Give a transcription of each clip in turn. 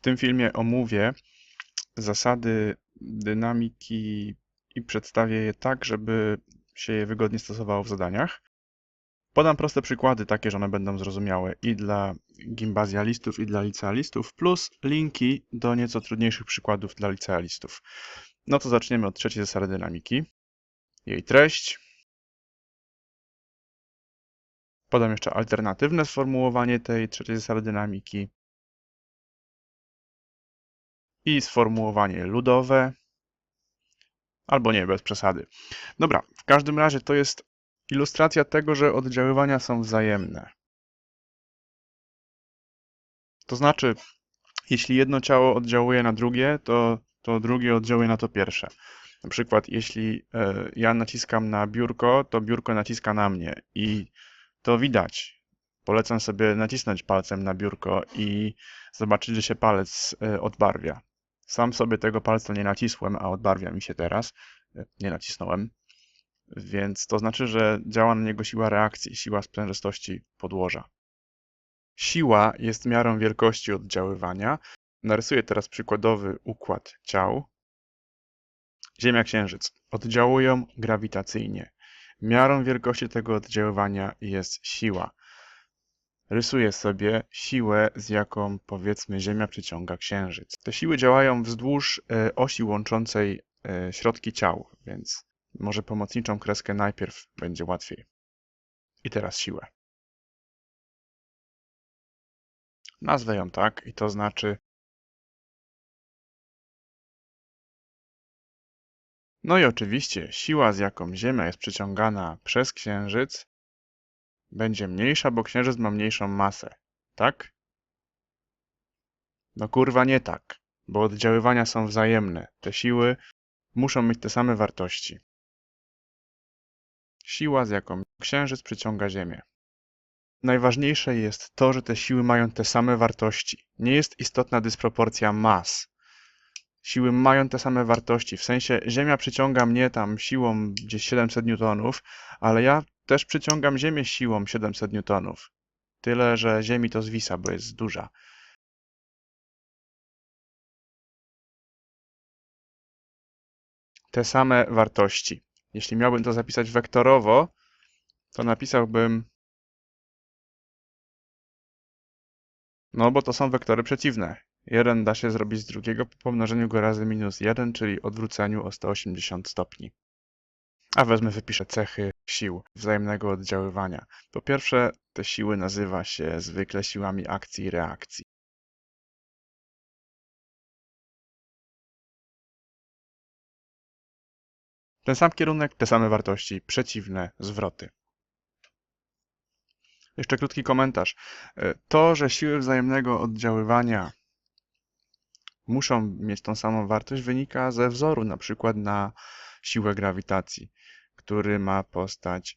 W tym filmie omówię zasady dynamiki i przedstawię je tak, żeby się je wygodnie stosowało w zadaniach. Podam proste przykłady, takie, że one będą zrozumiałe i dla gimbazjalistów, i dla licealistów, plus linki do nieco trudniejszych przykładów dla licealistów. No to zaczniemy od trzeciej zasady dynamiki. Jej treść. Podam jeszcze alternatywne sformułowanie tej trzeciej zasady dynamiki. I sformułowanie ludowe. Albo nie, bez przesady. Dobra, w każdym razie to jest ilustracja tego, że oddziaływania są wzajemne. To znaczy, jeśli jedno ciało oddziałuje na drugie, to, to drugie oddziałuje na to pierwsze. Na przykład, jeśli e, ja naciskam na biurko, to biurko naciska na mnie i to widać. Polecam sobie nacisnąć palcem na biurko i zobaczyć, że się palec e, odbarwia. Sam sobie tego palca nie nacisłem, a odbarwia mi się teraz. E, nie nacisnąłem. Więc to znaczy, że działa na niego siła reakcji, siła sprężystości podłoża. Siła jest miarą wielkości oddziaływania. Narysuję teraz przykładowy układ ciał. Ziemia, Księżyc oddziałują grawitacyjnie. Miarą wielkości tego oddziaływania jest siła. Rysuję sobie siłę, z jaką powiedzmy Ziemia przyciąga Księżyc. Te siły działają wzdłuż e, osi łączącej e, środki ciał, więc może pomocniczą kreskę najpierw będzie łatwiej. I teraz siłę. Nazwę ją tak i to znaczy No i oczywiście siła, z jaką Ziemia jest przyciągana przez Księżyc, będzie mniejsza, bo Księżyc ma mniejszą masę, tak? No kurwa nie tak, bo oddziaływania są wzajemne. Te siły muszą mieć te same wartości. Siła, z jaką Księżyc przyciąga Ziemię. Najważniejsze jest to, że te siły mają te same wartości. Nie jest istotna dysproporcja mas. Siły mają te same wartości. W sensie Ziemia przyciąga mnie tam siłą gdzieś 700 newtonów, ale ja też przyciągam Ziemię siłą 700 newtonów. Tyle, że Ziemi to zwisa, bo jest duża. Te same wartości. Jeśli miałbym to zapisać wektorowo, to napisałbym No, bo to są wektory przeciwne. 1 da się zrobić z drugiego po pomnożeniu go razy minus 1, czyli odwróceniu o 180 stopni. A wezmę, wypiszę cechy sił wzajemnego oddziaływania. Po pierwsze, te siły nazywa się zwykle siłami akcji i reakcji. Ten sam kierunek, te same wartości, przeciwne zwroty. Jeszcze krótki komentarz. E, to, że siły wzajemnego oddziaływania muszą mieć tą samą wartość, wynika ze wzoru, na przykład na siłę grawitacji, który ma postać.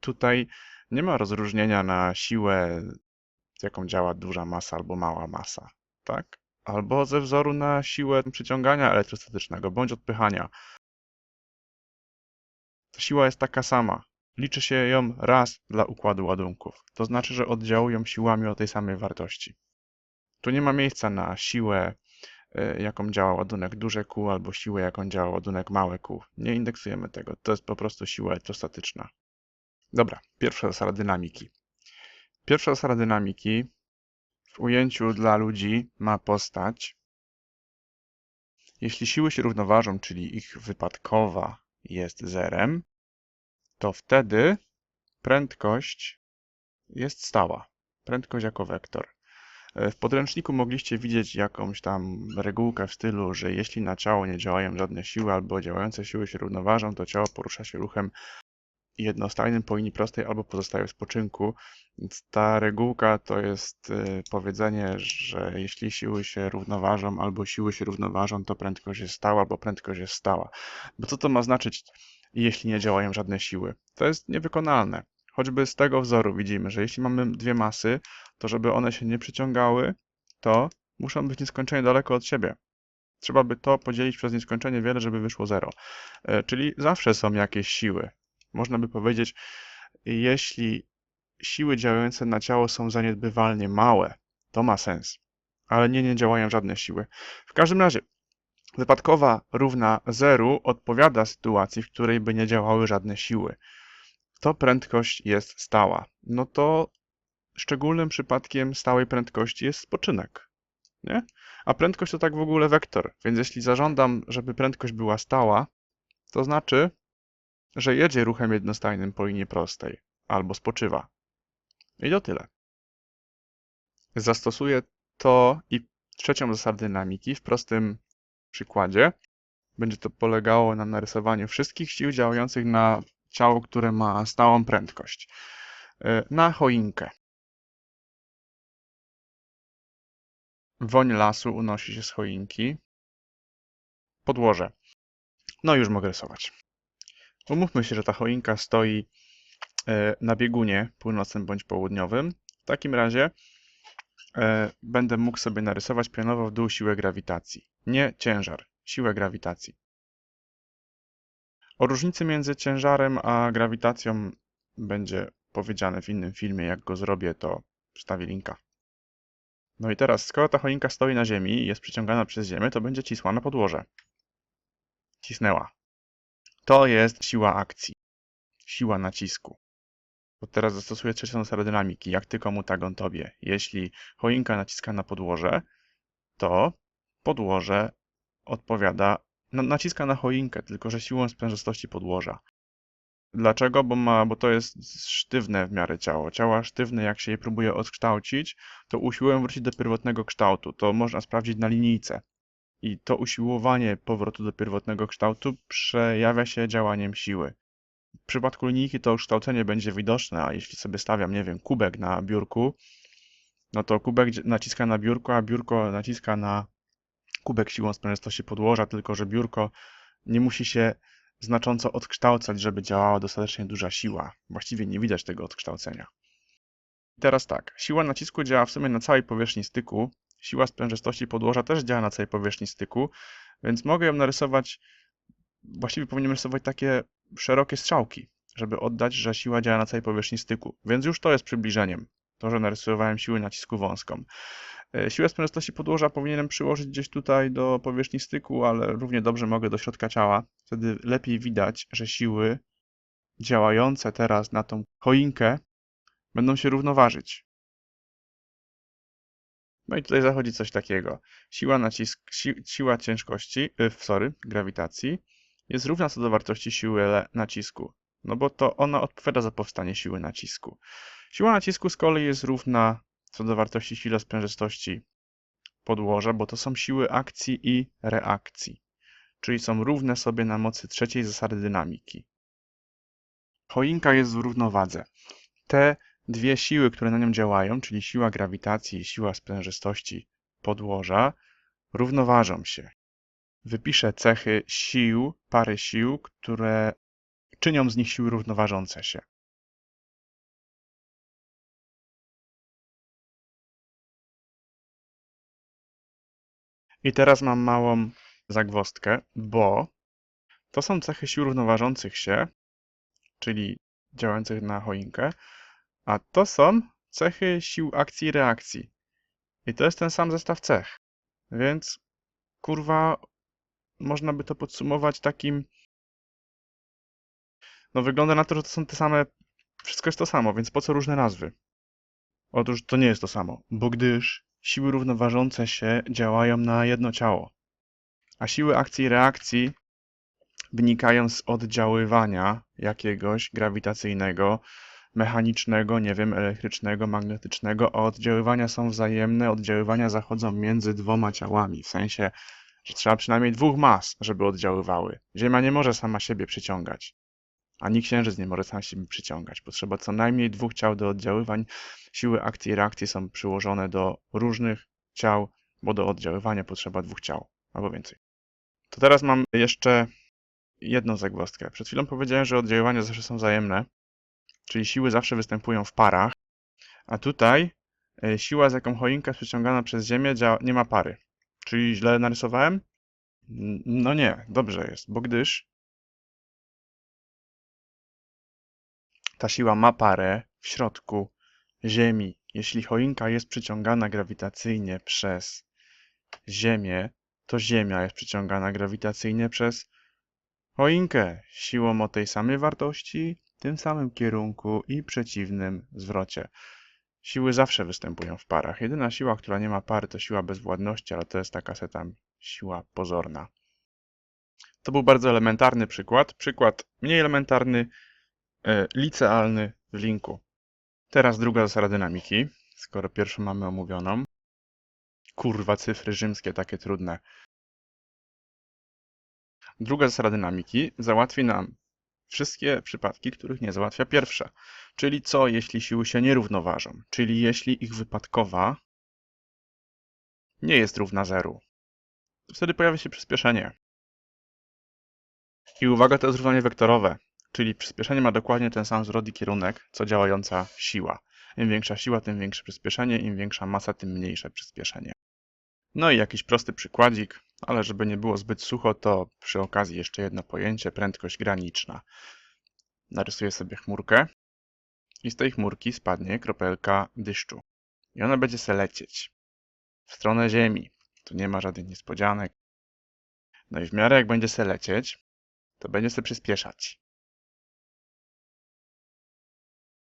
Tutaj nie ma rozróżnienia na siłę, jaką działa duża masa albo mała masa, tak? Albo ze wzoru na siłę przyciągania elektrostatycznego bądź odpychania. Ta siła jest taka sama. Liczy się ją raz dla układu ładunków. To znaczy, że oddziałują siłami o tej samej wartości. Tu nie ma miejsca na siłę, jaką działa ładunek duże Q, albo siłę, jaką działa ładunek małe Q. Nie indeksujemy tego. To jest po prostu siła elektrostatyczna. Dobra, pierwsza zasada dynamiki. Pierwsza zasada dynamiki w ujęciu dla ludzi ma postać. Jeśli siły się równoważą, czyli ich wypadkowa jest zerem, to wtedy prędkość jest stała. Prędkość jako wektor. E, w podręczniku mogliście widzieć jakąś tam regułkę w stylu, że jeśli na ciało nie działają żadne siły albo działające siły się równoważą, to ciało porusza się ruchem jednostajnym po linii prostej albo pozostaje w spoczynku. Więc ta regułka to jest e, powiedzenie, że jeśli siły się równoważą albo siły się równoważą, to prędkość jest stała albo prędkość jest stała. Bo co to ma znaczyć, jeśli nie działają żadne siły? To jest niewykonalne. Choćby z tego wzoru widzimy, że jeśli mamy dwie masy, to żeby one się nie przyciągały, to muszą być nieskończenie daleko od siebie. Trzeba by to podzielić przez nieskończenie wiele, żeby wyszło zero. E, czyli zawsze są jakieś siły. Można by powiedzieć, jeśli siły działające na ciało są zaniedbywalnie małe, to ma sens. ale nie, nie działają żadne siły. W każdym razie, wypadkowa równa zeru odpowiada sytuacji, w której by nie działały żadne siły. To prędkość jest stała. No to szczególnym przypadkiem stałej prędkości jest spoczynek. Nie? A prędkość to tak w ogóle wektor, więc jeśli zażądam, żeby prędkość była stała, to znaczy, że jedzie ruchem jednostajnym po linii prostej albo spoczywa. I to tyle. Zastosuję to i trzecią zasadę dynamiki w prostym przykładzie. Będzie to polegało na narysowaniu wszystkich sił działających na ciało, które ma stałą prędkość. Y, Na choinkę. Woń lasu unosi się z choinki. Podłoże. No już mogę rysować. Umówmy się, że ta choinka stoi e, na biegunie północnym bądź południowym. W takim razie e, będę mógł sobie narysować pionowo w dół siłę grawitacji. Nie ciężar, siłę grawitacji. O różnicy między ciężarem a grawitacją będzie powiedziane w innym filmie. Jak go zrobię, to wstawię linka. No i teraz, skoro ta choinka stoi na ziemi i jest przyciągana przez ziemię, to będzie cisła na podłoże. Cisnęła. To jest siła akcji. Siła nacisku. Bo teraz zastosuję trzecią zasadę dynamiki. Jak ty komu, tak on tobie. Jeśli choinka naciska na podłoże, to podłoże odpowiada, naciska na choinkę, tylko że siłą sprężystości podłoża. Dlaczego? Bo, ma, bo to jest sztywne w miarę ciało. Ciała sztywne, jak się je próbuje odkształcić, to usiłują wrócić do pierwotnego kształtu. To można sprawdzić na linijce. I to usiłowanie powrotu do pierwotnego kształtu przejawia się działaniem siły. W przypadku linijki to kształcenie będzie widoczne, a jeśli sobie stawiam, nie wiem, kubek na biurku, no to kubek naciska na biurko, a biurko naciska na kubek siłą sprężystości podłoża, tylko że biurko nie musi się znacząco odkształcać, żeby działała dostatecznie duża siła. Właściwie nie widać tego odkształcenia. Teraz tak, siła nacisku działa w sumie na całej powierzchni styku, siła sprężystości podłoża też działa na całej powierzchni styku, więc mogę ją narysować, właściwie powinienem rysować takie szerokie strzałki, żeby oddać, że siła działa na całej powierzchni styku. Więc już to jest przybliżeniem, to, że narysowałem siłę nacisku wąską. E, Siłę sprężystości podłoża powinienem przyłożyć gdzieś tutaj do powierzchni styku, ale równie dobrze mogę do środka ciała. Wtedy lepiej widać, że siły działające teraz na tą choinkę będą się równoważyć. No i tutaj zachodzi coś takiego. Siła, nacisk, si, siła ciężkości, y, sorry, grawitacji jest równa co do wartości siły nacisku. No bo to ona odpowiada za powstanie siły nacisku. Siła nacisku z kolei jest równa co do wartości sile sprężystości podłoża, bo to są siły akcji i reakcji, czyli są równe sobie na mocy trzeciej zasady dynamiki. Choinka jest w równowadze. Te dwie siły, które na nią działają, czyli siła grawitacji i siła sprężystości podłoża, równoważą się. Wypiszę cechy sił, pary sił, które czynią z nich siły równoważące się. I teraz mam małą zagwozdkę, bo to są cechy sił równoważących się, czyli działających na choinkę, a to są cechy sił akcji i reakcji. I to jest ten sam zestaw cech. Więc kurwa, można by to podsumować takim. No, wygląda na to, że to są te same. Wszystko jest to samo, więc po co różne nazwy? Otóż to nie jest to samo, bo gdyż siły równoważące się działają na jedno ciało, a siły akcji i reakcji wynikają z oddziaływania jakiegoś grawitacyjnego, mechanicznego, nie wiem, elektrycznego, magnetycznego, a oddziaływania są wzajemne, oddziaływania zachodzą między dwoma ciałami, w sensie, że trzeba przynajmniej dwóch mas, żeby oddziaływały. Ziemia nie może sama siebie przyciągać, ani Księżyc nie może sam siebie przyciągać. Potrzeba co najmniej dwóch ciał do oddziaływań. Siły akcji i reakcji są przyłożone do różnych ciał, bo do oddziaływania potrzeba dwóch ciał, albo więcej. To teraz mam jeszcze jedną zagwozdkę. Przed chwilą powiedziałem, że oddziaływania zawsze są wzajemne, czyli siły zawsze występują w parach, a tutaj e, siła, z jaką choinka jest przyciągana przez Ziemię, nie ma pary. Czyli źle narysowałem? No nie, dobrze jest, bo gdyż ta siła ma parę w środku Ziemi. Jeśli choinka jest przyciągana grawitacyjnie przez Ziemię, to Ziemia jest przyciągana grawitacyjnie przez choinkę siłą o tej samej wartości, tym samym kierunku i przeciwnym zwrocie. Siły zawsze występują w parach. Jedyna siła, która nie ma pary, to siła bezwładności, ale to jest taka se tam siła pozorna. To był bardzo elementarny przykład. Przykład mniej elementarny, licealny w linku. Teraz druga zasada dynamiki, skoro pierwszą mamy omówioną. Kurwa, cyfry rzymskie, takie trudne. Druga zasada dynamiki załatwi nam wszystkie przypadki, których nie załatwia pierwsza. Czyli co, jeśli siły się nie równoważą? Czyli jeśli ich wypadkowa nie jest równa zeru. Wtedy pojawia się przyspieszenie. I uwaga, to jest równanie wektorowe, czyli przyspieszenie ma dokładnie ten sam zwrot i kierunek, co działająca siła. Im większa siła, tym większe przyspieszenie, im większa masa, tym mniejsze przyspieszenie. No i jakiś prosty przykładzik, ale żeby nie było zbyt sucho, to przy okazji jeszcze jedno pojęcie, prędkość graniczna. Narysuję sobie chmurkę i z tej chmurki spadnie kropelka deszczu. I ona będzie se lecieć w stronę Ziemi. Tu nie ma żadnych niespodzianek. No i w miarę jak będzie se lecieć, to będzie se przyspieszać.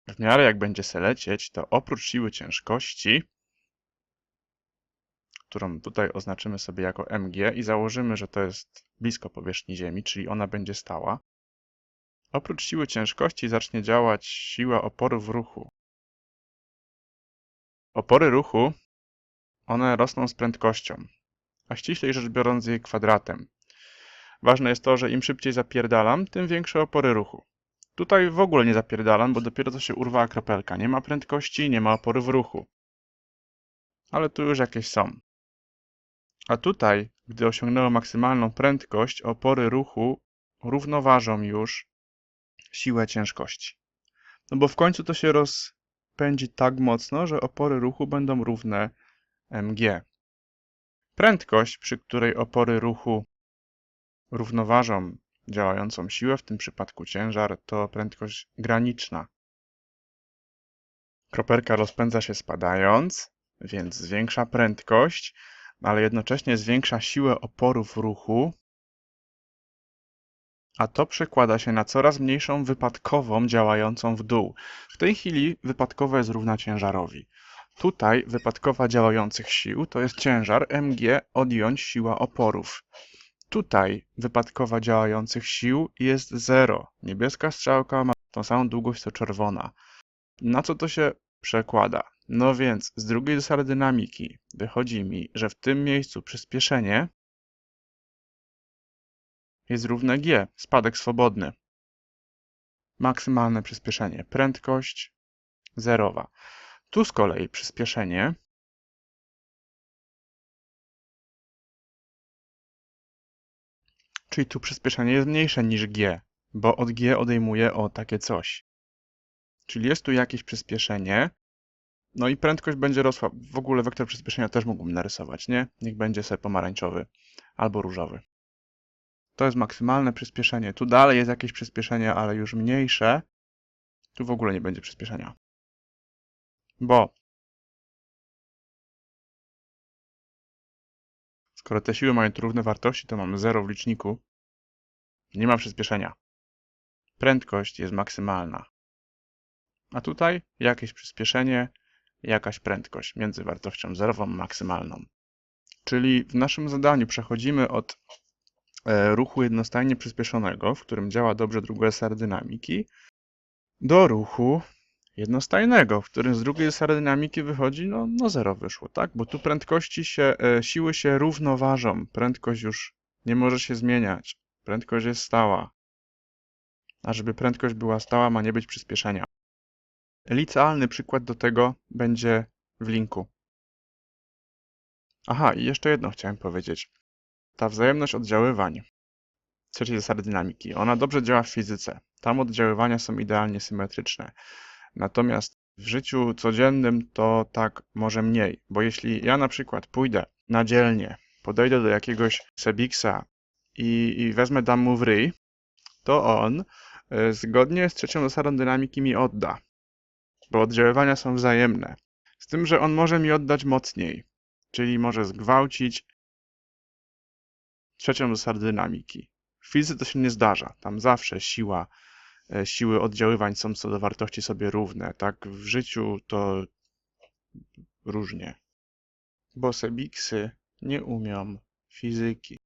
W miarę jak będzie se lecieć, to oprócz siły ciężkości, którą tutaj oznaczymy sobie jako mg i założymy, że to jest blisko powierzchni Ziemi, czyli ona będzie stała, oprócz siły ciężkości zacznie działać siła oporu w ruchu. Opory ruchu, one rosną z prędkością, a ściślej rzecz biorąc jej kwadratem. Ważne jest to, że im szybciej zapierdalam, tym większe opory ruchu. Tutaj w ogóle nie zapierdalam, bo dopiero co się urwała kropelka. Nie ma prędkości, nie ma opory w ruchu. Ale tu już jakieś są. A tutaj, gdy osiągnęło maksymalną prędkość, opory ruchu równoważą już siłę ciężkości. No bo w końcu to się rozpędzi tak mocno, że opory ruchu będą równe mg. Prędkość, przy której opory ruchu równoważą działającą siłę, w tym przypadku ciężar, to prędkość graniczna. Kropelka rozpędza się spadając, więc zwiększa prędkość, ale jednocześnie zwiększa siłę oporu w ruchu, a to przekłada się na coraz mniejszą wypadkową działającą w dół. W tej chwili wypadkowa jest równa ciężarowi. Tutaj wypadkowa działających sił to jest ciężar mg odjąć siła oporów. Tutaj wypadkowa działających sił jest 0. Niebieska strzałka ma tą samą długość co czerwona. Na co to się przekłada? No więc z drugiej zasady dynamiki wychodzi mi, że w tym miejscu przyspieszenie jest równe g, spadek swobodny. Maksymalne przyspieszenie, prędkość zerowa. Tu z kolei przyspieszenie czyli tu przyspieszenie jest mniejsze niż g, bo od g odejmuje o takie coś. Czyli jest tu jakieś przyspieszenie, no i prędkość będzie rosła. W ogóle wektor przyspieszenia też mógłbym narysować, nie? Niech będzie sobie pomarańczowy albo różowy. To jest maksymalne przyspieszenie. Tu dalej jest jakieś przyspieszenie, ale już mniejsze. Tu w ogóle nie będzie przyspieszenia. Bo skoro te siły mają tu równe wartości, to mamy 0 w liczniku. Nie ma przyspieszenia. Prędkość jest maksymalna. A tutaj jakieś przyspieszenie, jakaś prędkość między wartością zerową a maksymalną. Czyli w naszym zadaniu przechodzimy od e, ruchu jednostajnie przyspieszonego, w którym działa dobrze druga zasada dynamiki, do ruchu jednostajnego, w którym z drugiej zasady dynamiki wychodzi, no, no zero wyszło, tak? Bo tu prędkości się, e, siły się równoważą, prędkość już nie może się zmieniać, prędkość jest stała. A żeby prędkość była stała, ma nie być przyspieszenia. Licealny przykład do tego będzie w linku. Aha, i jeszcze jedno chciałem powiedzieć. Ta wzajemność oddziaływań, trzeciej zasady dynamiki, ona dobrze działa w fizyce. Tam oddziaływania są idealnie symetryczne. Natomiast w życiu codziennym to tak może mniej, bo jeśli ja na przykład pójdę na dzielnie, podejdę do jakiegoś Sebiksa i, i wezmę, dam mu w ryj, to on y, zgodnie z trzecią zasadą dynamiki mi odda bo oddziaływania są wzajemne. Z tym, że on może mi oddać mocniej, czyli może zgwałcić trzecią zasadę dynamiki. W fizyce to się nie zdarza. Tam zawsze siła, e, siły oddziaływań są co do wartości sobie równe. Tak w życiu to różnie. Bo sebiksy nie umią fizyki.